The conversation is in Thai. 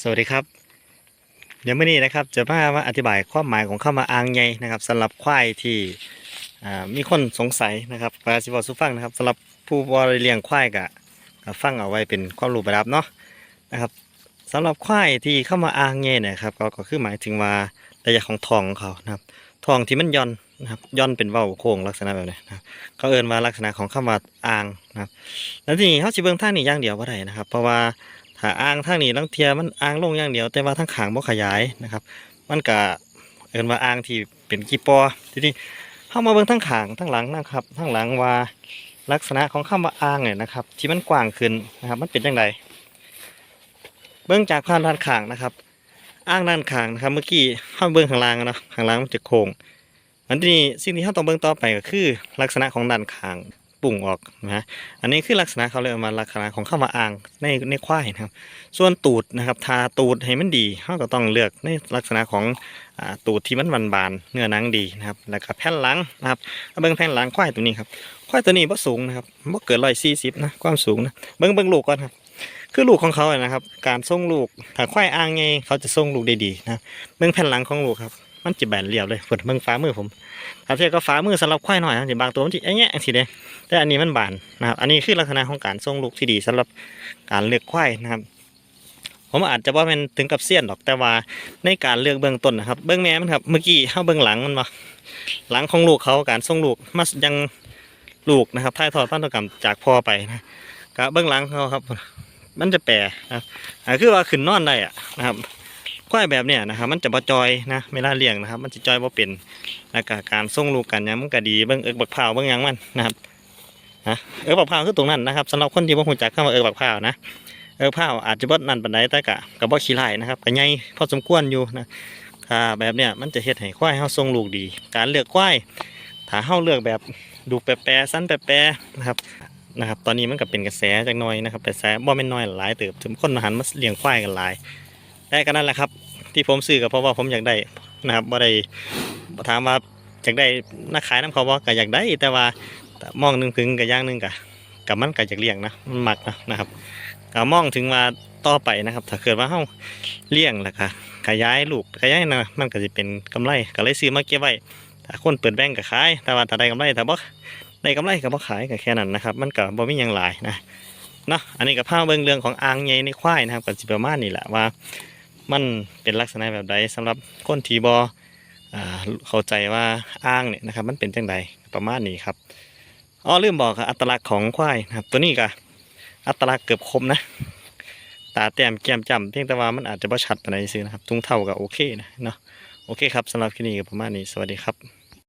สวัสดีครับเดี๋ยวมื่อนี้นะครับจะมามาอธิบายความหมายของคำว่าอ่างใหญ่นะครับสำหรับควายที่มีคนสงสัยนะครับปราชิวสุฟังนะครับสำหรับผู้บริเลี้ยงควายกะฟังเอาไว้เป็นความรู้ประดับเนาะนะครับสำหรับควายที่เข้ามาอ่างใหญ่นะครับก็คือหมายถึงว่าระยะของทองของเขานะครับทองที่มันย่อนนะครับย่อนเป็นเว้าโค้งลักษณะแบบนี้นะเขาเอ่นว่าลักษณะของคำว่าอ่างนะครับแล้วทีนี้เขาสิเบิงท่านี้อย่างเดียวบ่าได้นะครับ เพราะว่า ถ้าอ่างทางนี้ลังเทียมันอ่างลงอย่างเดียว แต่ว่าทางขางบ่ขยายนะครับ มันก็เอินว่าอ่างที่เป็นกีปอทีนี้เข้ามาเบิ่งทางขางทางหลังนะครับทางหลังว่าลักษณะของคำว่าอ่างเนี่ยนะครับ ที่มันกว้างขึ้นนะครับ มันเป็นจังไดเบิ่งจากผ่านด้านขางนะครับอ่างด้านขางนะครับ เมื่อกี้เข้ามเบิ่งข้างล่างนะข้างล่างมันจะโค้งอันนี้สิ่งที่เราต้องเบิ่งต่อไปก็คือ ลักษณะของด้านขาง ปุ่งออกนะฮะอันนี้คือลักษณะเขาเรียกว่าลักษณะของข้าวมาอ่างในในควายนะครับ ส่วนตูดนะครับทาตูดให้มันดีเขาก็ต้องเลือกในลักษณะของอตูดที่มันบานบานๆเนื้อหนังดีนะครับ แล้วก็แผ่นหลังนะครับเบิ้งแผ่นหลังควายตัวนี้ครับควายตัวนี้บ่สูงนะครับบ่เกินร้อยสี่สิบนะความสูงนะเบิ้งเบิ้งลูกก่อนครับคือลูกของเขาอะนะครับ การส่งลูกถ้าควายอ่างไงเขาจะส่งลูกได้ดีนะเบิ้งแผ่นหลังของลูกครับ มันจะแบนเรียบเลยเปิดเบิ้งฟ้ามือผมถ้าเทียบกับฟ้ามือสำหรับควายหน่อยนะจะบางตัวมันจะแง่ๆทีเดยแต่อันนี้มันบานนะครับ อันนี้คือลักษณะของการทรงลูกที่ดีสำหรับการเลือกควายนะครับ ผมอาจจะว่าเป็นถึงกับเสี้ยนหรอกแต่ว่าในการเลือกเบื้องต้นนะครับ เบื้องแม่มันครับเมื่อกี้เข้าเบื้องหลังมันมาหลังของลูกเขาการทรงลูกมายังลูกนะครับถ่ายทอดพันธุกรรมจากพ่อไปนะกับเบื้องหลังเขาครับ มันจะแปรนะครับคือว่าขึ้นนอนได้อะนะครับ ควายแบบเนี้ยนะครับมันจะบ่จอยนะเวลาเลี้ยงนะครับ มันจะจอยบ่เป็นแล้วก็การส่งลูกกันเนี่ยมันก็ดีเบิ่งเอิกบักพร้าวเบิ่งยังมันนะครับนะเอิกบักพร้าวคือตรงนั้นนะครับสำหรับคนที่บ่รู้จักคำว่าเอิกบักพร้าวนะเอิกบักพร้าวอาจจะบ่นั่นปานใดแต่ก็ก็บ่ขี้ร้ายนะครับก็ใหญ่พอสมควรอยู่นะถ้าแบบเนี้ยมันจะเฮ็ดให้ควายเฮาส่งลูกดี การเลือกควายถ้าเฮาเลือกแบบดูแปรๆสั้นแปรๆนะครับนะครับ ตอนนี้มันก็เป็นกระแสจักน่อยนะครับกระแสบ่แม่นน้อยหลายเติบถึงคนมาหันมาเลี้ยงควายกันหลายแต่ก็นั่นแหละครับ ที่ผมซื้อก็เพราะว่าผมอยากได้นะครับบ่ได้ถามว่าอยากได้นักขายน้ำเขาบอกก็อยากได้ แต่ว่าแต่มองนึ่งถึงกับย่างนึ่งกับกับมันก็อยากเลี้ยงนะมันหมักนะนะครับก็มองถึงว่าต่อไปนะครับ ถ้าเกิดว่าเฮาเลี้ยงแล้วก็ขยายลูกขยายนะมันก็จะเป็นกำไรก็เลยซื้อมาเก็บไว้ถ้าคนเปิดแบงก์ก็ขายแต่ว่าถ้าได้กำไรถ้าบ่ได้กำไรก็บ่ขายก็แค่นั้นนะครับมันก็บ่มียังหลายนะเนาะอันนี้ก็พาเบิ่งเรื่องของอ่างใหญ่ในควายนะครับก็สิประมาณนี้แหละว่า มันเป็นลักษณะแบบใดสำหรับคนทีบอเข้าใจว่าอ้างเนี่ยนะครับมันเป็นจังใดประมาณนี้ครับอ๋อลืมบอกครับอัตลักษณ์ของควายนะครับ ตัวนี้ก็อัตลักษณ์เกือบคมนะ ตาแต้มแก้มจำเพียงแต่ว่ามันอาจจะบ่ชัดไปไหนซื้อนะครับ ทุงเท่ากับโอเคนะเนาะโอเคครับสำหรับคลิปนี้ก็ประมาณนี้สวัสดีครับ